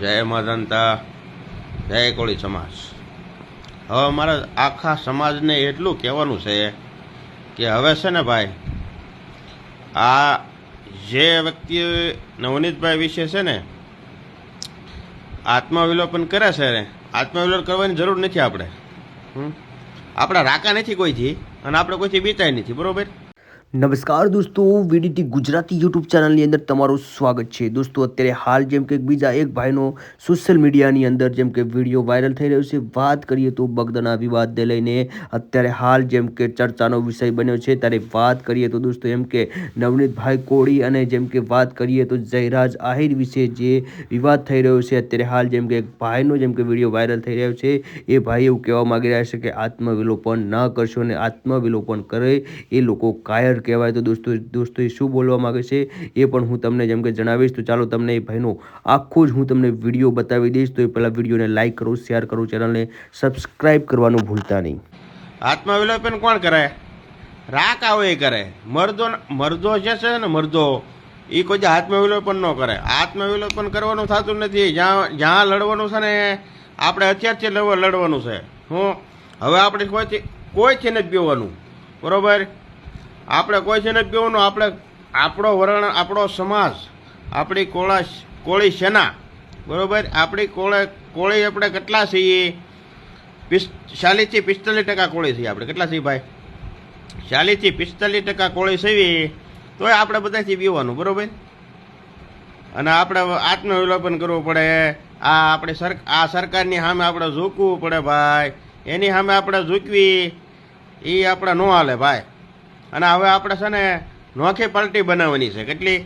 જય માધનતા જય કોળી સમાજ. હવે મારા આખા સમાજને એટલું કહેવાનું છે કે હવે છે ને ભાઈ, આ જે વ્યક્તિ નવનીતભાઈ વિશે છે ને, આત્મવિલોપન કરે છે ને, આત્મવિલોપન કરવાની જરૂર નથી આપણે. આપણા રાકા નથી કોઈથી અને આપણે કોઈથી બીતાય નથી, બરોબર? નમસ્કાર દોસ્તો, વીડીટી ગુજરાતી યુટ્યુબ ચેનલની અંદર તમારું સ્વાગત છે. દોસ્તો, અત્યારે હાલ જેમ કે બીજા એક ભાઈનો સોશિયલ મીડિયાની અંદર જેમ કે વીડિયો વાયરલ થઈ રહ્યો છે. વાત કરીએ તો બગદાના વિવાદને લઈને અત્યારે હાલ જેમ કે ચર્ચાનો વિષય બન્યો છે. ત્યારે વાત કરીએ તો દોસ્તો, એમ કે નવનીતભાઈ કોળી અને જેમ કે વાત કરીએ તો જયરાજ આહિર વિશે જે વિવાદ થઈ રહ્યો છે, અત્યારે હાલ જેમ કે એક ભાઈનો જેમ કે વીડિયો વાયરલ થઈ રહ્યો છે. એ ભાઈ એવું કહેવા માંગી રહ્યા છે કે આત્મવિલોપન ન કરશો અને આત્મવિલોપન કરે એ લોકો કાયર કહેવાય તો દોસ્તો દોસ્તો, એ શું બોલવા માગે છે એ પણ હું તમને જેમ કે જણાવીશ. તો ચાલો તમને એ ભાઈનો આખો જ હું તમને વીડિયો બતાવી દઈશ. તો એ પહેલાં વિડીયોને લાઇક કરો શેર કરો ચેનલને સબસ્ક્રાઈબ કરવાનું ભૂલતા નહીં. આત્મવિલોપન કોણ કરે? રાક આવે એ કરે. મરદો મરદો જે છે ને મરદો, એ કોઈ આત્મવિલોપન ન કરે. આત્મવિલોપન કરવાનું થતું નથી. જ્યાં જ્યાં લડવાનું છે ને, આપણે અત્યારથી લડવા લડવાનું છે. હું, હવે આપણે કોઈથી કોઈથી નથી પીવાનું બરોબર? આપણે કોઈ છે ને પીવાનું આપણે આપણો વર્ણ, આપણો સમાજ, આપણી કોળા, કોળી સેના, બરાબર? આપણી કોળે, કોળી આપણે કેટલા છીએ? પિસ, ચાલીસથી પિસ્તાલીસ ટકા કોળી છીએ આપણે. કેટલા છીએ ભાઈ? ચાલીસથી પિસ્તાલીસ ટકા કોળી સીવી, તોય આપણે બધાથી પીવાનું, બરાબર? અને આપણે આત્મવિલોપન કરવું પડે. આ આપણે સર, આ સરકારની સામે આપણે ઝૂકવું પડે ભાઈ. એની સામે આપણે ઝૂકવી એ આપણે ન હાલે ભાઈ. અને હવે આપણે છે ને નોખી પાર્ટી બનાવવાની છે. કેટલી?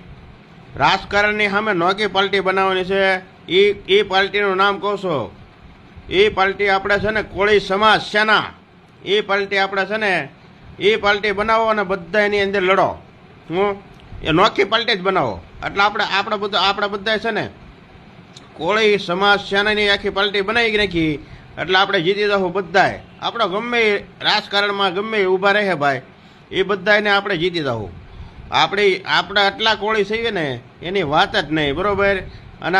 રાજકારણની સામે નોખી પાર્ટી બનાવવાની છે. એ એ પાર્ટીનું નામ કહો છો. એ પાર્ટી આપણે છે ને કોળી સમાજ સેના એ પાર્ટી આપણે છે ને એ પાર્ટી બનાવો અને બધા એની અંદર લડો. હું? એ નોખી પાર્ટી જ બનાવો. એટલે આપણે આપણે બધા આપણે બધા છે ને કોળી સમાજ સેનાની આખી પાર્ટી બનાવી નાખી. એટલે આપણે જીતી જવું બધાય. આપણે ગમે રાજકારણમાં ગમે ઊભા રહે ભાઈ. એ બધાને આપણે જીતી દઉં આપણી, આપણે આટલા કોળી છીએ ને, એની વાત જ નહીં, બરોબર? અને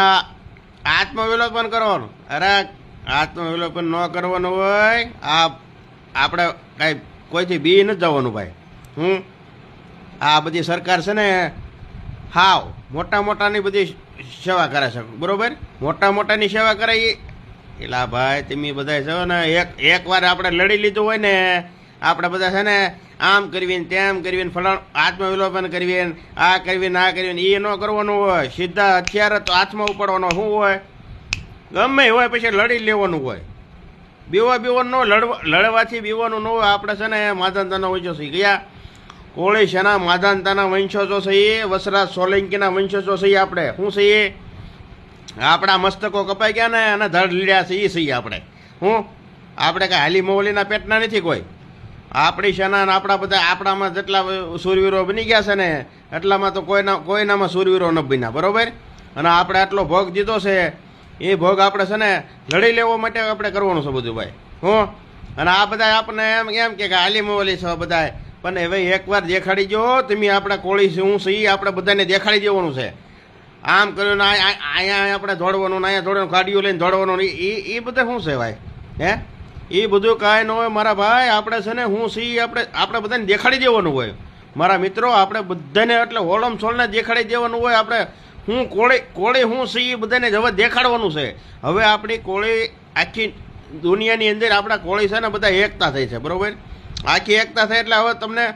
આત્મવિલોપન કરવાનું. અરે, આત્મવિલોપન ન કરવાનું હોય આ આપણે કાંઈ કોઈથી બી નથી જવાનું ભાઈ. હું આ બધી સરકાર છે ને, હાવ, મોટા મોટાની બધી સેવા કરે છે, બરોબર? મોટા મોટાની સેવા કરે એ. એલા ભાઈ, તમે બધા છો ને, એક એક વાર આપણે લડી લીધું હોય ને, આપણે બધા છે ને આમ કરવી ને તેમ કરવી ને ફલાણ આત્મવિલોપન કરવી ને આ કરવી ને આ કરવી ને એ ન કરવાનું હોય. સીધા હથિયાર તો હાથમાં ઉપાડવાનો શું હોય? ગમે હોય, પછી લડી લેવાનું હોય. બીવા બીવાનું ન લડવા, લડવાથી બીવાનું ન હોય. આપણે છે ને માધાનતાના વંશો છે ગયા? કોળી શેના માધાનતાના વંશજો છીએ વસરાજ સોલંકીના વંશજો સહી આપણે? શું સહીએ આપણા મસ્તકો કપાઈ ગયા ને અને ધડ લીડ્યા છે એ સહી આપણે. હું? આપણે કાંઈ હાલી મોવલીના પેટના નથી કોઈ? આપણી સેના આપણા બધા આપણામાં જેટલા સૂરવીરો બની ગયા છે ને, એટલામાં તો કોઈના, કોઈનામાં સૂરવીરો ન બન્યા, બરોબર? અને આપણે આટલો ભોગ દીધો છે, એ ભોગ આપણે છે ને લડી લેવા માટે આપણે કરવાનું છે બધું ભાઈ. હું? અને આ બધા આપણને એમ એમ કે આલી મોવલી છે બધા પણ હવે એકવાર દેખાડી જો તમે આપણા કોળી શું છે એ આપણે બધાને દેખાડી દેવાનું છે. આમ કર્યું ને અહીંયા આપણે દોડવાનું ને અહીંયા દોડવાનું, ગાડીઓ લઈને દોડવાનું એ એ બધા શું છે ભાઈ? હે? એ બધું કાંઈ ન હોય. મારા ભાઈ, આપણે છે ને, હું સી, આપણે આપણે બધાને દેખાડી દેવાનું હોય. મારા મિત્રો, આપણે બધાને એટલે હોલમ છોલને દેખાડી દેવાનું હોય. આપણે હું કોળી કોળી હું સી, એ બધાને હવે દેખાડવાનું છે. હવે આપણી કોળી આખી દુનિયાની અંદર આપણા કોળી છે ને, બધા એકતા થઈ છે, બરાબર? આખી એકતા થઈ એટલે હવે તમને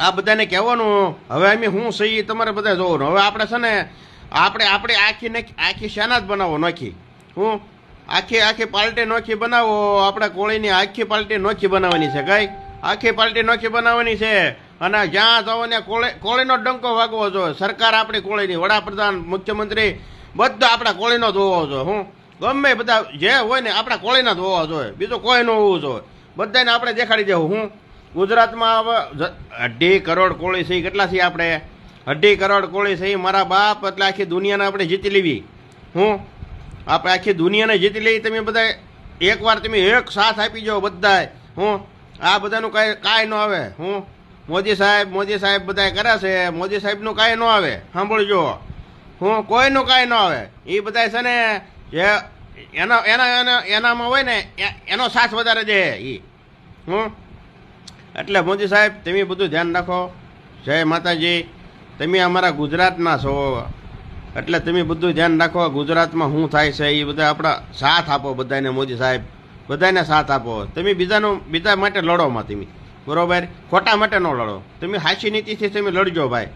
આ બધાને કહેવાનું, હવે અમે હું સહી તમારે બધા જોવાનું. હવે આપણે છે ને, આપણે આપણે આખી નાખી આખી શાના જ બનાવો આખી હું આખી આખી પાલટી નોખી બનાવો, આપણે કોળીની આખી પાલટી નોખી બનાવવાની છે કઈ? આખી પાલટી નોખી બનાવવાની છે. અને જ્યાં જવો ને કોળી, કોળીનો ડંકો વાગવો જોઈએ. સરકાર આપણી કોળીની, વડાપ્રધાન, મુખ્યમંત્રી, બધા આપણા કોળીનો હોવો જોઈએ, હું. ગમે બધા જે હોય ને, આપણા કોળીના જ જોઈએ. બીજું કોઈ ન હોવું જોઈએ. બધાને આપણે દેખાડી દેવું, હું. ગુજરાતમાં હવે અઢી કરોડ કોળી છે કેટલા છે આપણે? અઢી કરોડ કોળી છે મારા બાપ એટલે આખી દુનિયાને આપણે જીતી લેવી. હું. આપણે આખી દુનિયાને જીતી લઈ તમે બધા એકવાર તમે એક સાથ આપી જાઓ બધાએ, હું? આ બધાનું કાંઈ કાંઈ ન આવે, હું? મોદી સાહેબ મોદી સાહેબ બધા કરે છે, મોદી સાહેબનું કાંઈ ન આવે, સાંભળજો. હું? કોઈનું કાંઈ ન આવે. એ બધા છે ને, જે એનો એના એના એનામાં હોય ને એનો સાથ વધારે દે એ હું? એટલે મોદી સાહેબ, તમે બધું ધ્યાન રાખો. જય માતાજી. તમે અમારા ગુજરાતના છો. એટલે તમે બધું ધ્યાન રાખો, ગુજરાતમાં શું થાય છે એ બધા આપણા સાથ આપો બધાને, મોદી સાહેબ. બધાને સાથ આપો. તમે બીજાનો, બીજા માટે લડોમાં તમે. બરોબર? ખોટા માટે ન લડો. તમે હાસી નીતિથી તમે લડજો ભાઈ.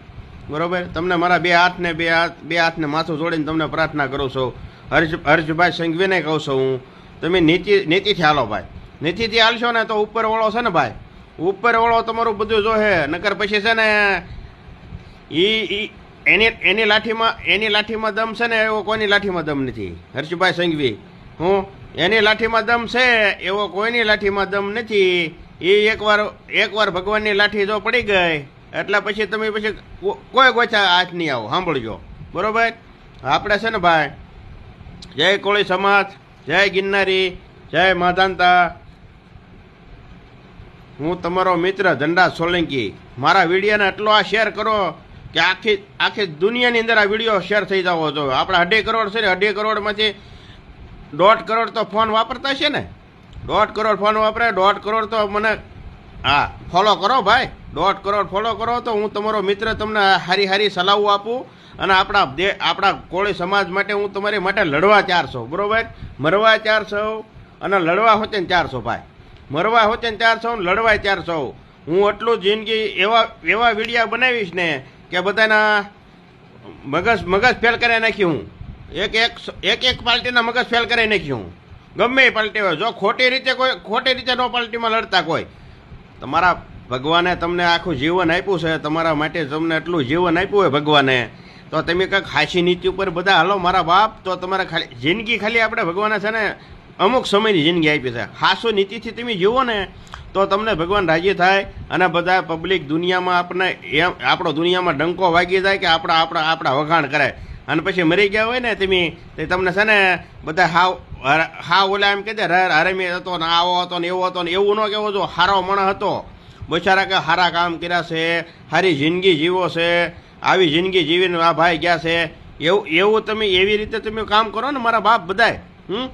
બરોબર? તમને મારા બે હાથને, બે હાથ, બે હાથને માથું જોડીને તમને પ્રાર્થના કરું છું. હર્ષ, હર્ષભાઈ સંઘવીને કહું છું હું. તમે નીતિ, નીતિથી હાલો ભાઈ. નીતિથી હાલશો ને તો ઉપરવાળો છે ને ભાઈ. ઉપરવાળો તમારું બધું જોહે. નકર પછી છે ને એ એની એની લાઠીમાં એની લાઠીમાં દમ છે ને એવો કોઈની લાઠીમાં દમ નથી? હર્ષભાઈ સંઘવી, હું? એની લાઠીમાં દમ છે, એવો કોઈની લાઠીમાં દમ નથી? એ એકવાર એકવાર ભગવાનની લાઠી જો પડી ગઈ, એટલે પછી તમે પછી કોઈ ગોચા હાથ નહીં આવો, સાંભળજો. બરોબર? આપણે છે ને ભાઈ, જય કોળી સમાજ, જય ગિરનારી, જય માધાનતા હું તમારો મિત્ર ધંડા સોલંકી. મારા વિડીયોને એટલો આ શેર કરો કે આખી આખી દુનિયાની અંદર આ વીડિયો શેર થઈ જવો જોઈએ આપણે અઢી કરોડ છે ને અઢી કરોડમાંથી દોઢ કરોડ તો ફોન વાપરતા છે ને? દોઢ કરોડ ફોન વાપરે, દોઢ કરોડ તો મને, હા, ફોલો કરો ભાઈ. દોઢ કરોડ ફોલો કરો તો હું તમારો મિત્ર તમને હારી હારી સલાહો આપું અને આપણા દે, આપણા કોળી સમાજ માટે હું તમારી માટે લડવા ચારસો, બરાબર? મરવા ચારસો અને લડવા હોતે ને ચારસો ભાઈ. મરવા હોતે ને ચારસો લડવા ચારસો. હું આટલું જિંદગી એવા એવા વિડીયા બનાવીશ ને કે બધાના મગજ મગજ ફેલ કરી નાખ્યું હું. એક એક એક એક પાર્ટીના મગજ ફેલ કરી નાખ્યું હું. ગમે એ પાર્ટી હોય. જો ખોટી રીતે કોઈ, ખોટી રીતે નો પાર્ટીમાં લડતા કોઈ, તમારા ભગવાને તમને આખું જીવન આપ્યું છે. તમારા માટે તમને એટલું જીવન આપ્યું હોય ભગવાને. તો તમે કંઈક હાસી નીતિ ઉપર બધા હાલો, મારા બાપ, તો તમારે ખાલી જિંદગી ખાલી આપણે ભગવાને છે ને અમુક સમયની જિંદગી આપી છે. હાસો નીતિથી તમે જીવો ને, તો તમને ભગવાન રાજી થાય અને બધા પબ્લિક દુનિયામાં આપણે એમ, આપણો દુનિયામાં ડંકો વાગી જાય કે આપણા આપણા આપણા વખાણ કરે. અને પછી મરી ગયા હોય ને તમે, તે તમને છે ને બધા હાવ હા ઓલા એમ કહી હરમી હતો ને, આવો હતો ને, એવો હતો ને, એવું ન કહેવો જો, હારો મણ હતો. બચારા કે સારા કામ કર્યા છે સારી જિંદગી જીવો છે, આવી જિંદગી જીવીને આ ભાઈ ગયા છે. એવું એવું તમે એવી રીતે તમે કામ કરો ને મારા બાપ બધાય, હમ?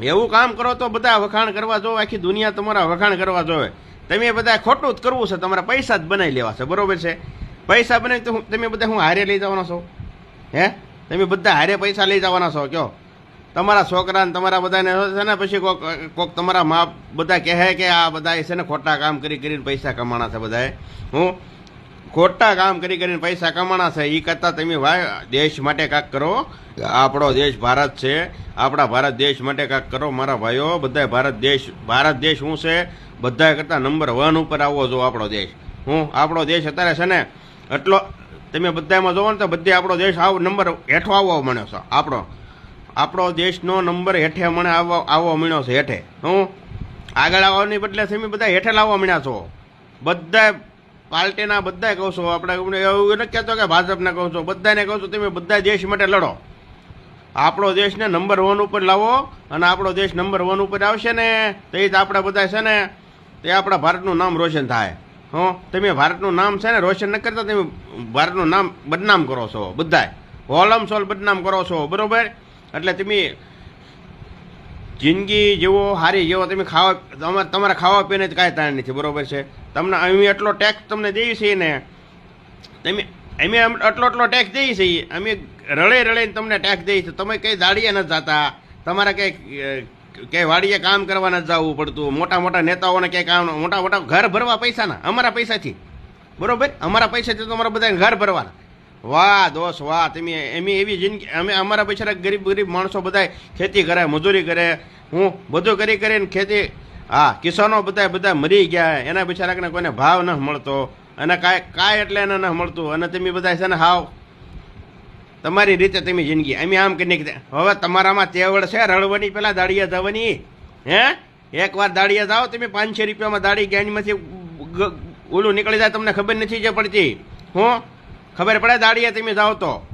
એવું કામ કરો તો બધા વખાણ કરવા જોવે, આખી દુનિયા તમારા વખાણ કરવા જોવે. તમે બધા ખોટું જ કરવું છે, તમારા પૈસા જ બનાવી લેવા છે, બરોબર છે? પૈસા બનાવી તો તમે બધા હું હારે લઈ જવાના છો? હે? તમે બધા હારે પૈસા લઈ જવાના છો, કયો? તમારા છોકરાને, તમારા બધાને છે ને, પછી કોક કોક તમારા મા બધા કહે કે આ બધા છે ને ખોટા કામ કરી કરીને પૈસા કમાણા છે બધાએ. હું ખોટા કામ કરી કરીને પૈસા કમાણા છે એ કરતાં તમે ભાઈ દેશ માટે કાંક કરો. આપણો દેશ ભારત છે. આપણા ભારત દેશ માટે કાંક કરો, મારા ભાઈઓ. બધા ભારત દેશ ભારત દેશ શું છે. બધા કરતાં નંબર વન ઉપર આવવો જો આપણો દેશ. હું આપણો દેશ અત્યારે છે ને, એટલો તમે બધામાં જોવો ને તો બધે આપણો દેશ આવો નંબર હેઠો આવવો મળ્યો છે. આપણો આપણો દેશનો નંબર હેઠે મને આવવા આવવા મળ્યો છે હેઠે. હું આગળ આવવાની બદલે તમે બધા હેઠે લાવવા મળ્યા છો. બધા પાર્ટીના બધા કહું છું. આપણે એવું નથી કહેતો કે ભાજપને કહું છું. બધાને કહું છું, તમે બધા દેશ માટે લડો. આપણો દેશને નંબર વન ઉપર લાવો અને આપણો દેશ નંબર વન ઉપર આવશે ને, તો એ જ આપણે બધા છે ને, તે આપણા ભારતનું નામ રોશન થાય. હં? તમે ભારતનું નામ છે ને રોશન ન કરતા, તમે ભારતનું નામ બદનામ કરો છો, બધાય. હોલમ સોલ બદનામ કરો છો, બરોબર? એટલે તમે જિંદગી જેવો, હારી જેવો, તમે ખાવા, તમારે ખાવા પીને જ કાંઈ તાણ નથી, બરાબર છે? તમને અમે એટલો ટેક્સ તમને દઈએ છીએ ને, તમે અમે આટલો આટલો ટેક્સ દઈએ છીએ, અમે રળે રળીને તમને ટેક્સ દઈએ છીએ. તમે કંઈ દાડીએ નથી જતા, તમારે કંઈ કંઈ વાડીએ કામ કરવા નથી જવું પડતું. મોટા મોટા નેતાઓને ક્યાંય કામ મોટા મોટા ઘર ભરવા પૈસાના, અમારા પૈસાથી. બરોબર? અમારા પૈસાથી તો અમારા બધા ઘર ભરવાના. વાહ દોસ્ત, વાહ, તમે એમ એવી જિંદગી અમે અમારા પૈસા ગરીબ ગરીબ માણસો બધા ખેતી કરે, મજૂરી કરે. હું બધું કરી કરીને ખેતી હા કિસાનો બધા બધા મરી ગયા, એના બિચારાને કોઈને ભાવ ન મળતો, અને કાંઈ કાંઈ એટલે એને ન મળતું, અને તમે બધા છે ને હાવ, તમારી રીતે તમે જિંદગી, અમે આમ કરીને હવે તમારામાં તેવડ છે રળવાની પેલા દાડિયા જવાની, હે? એકવાર દાડિયા જાઓ, તમે પાંચસો રૂપિયામાં દાડી ગેણીમાંથી ઓલું નીકળી જાય, તમને ખબર નથી જે પડતી, હું? ખબર પડે દાડિયા તમે જાઓ તો?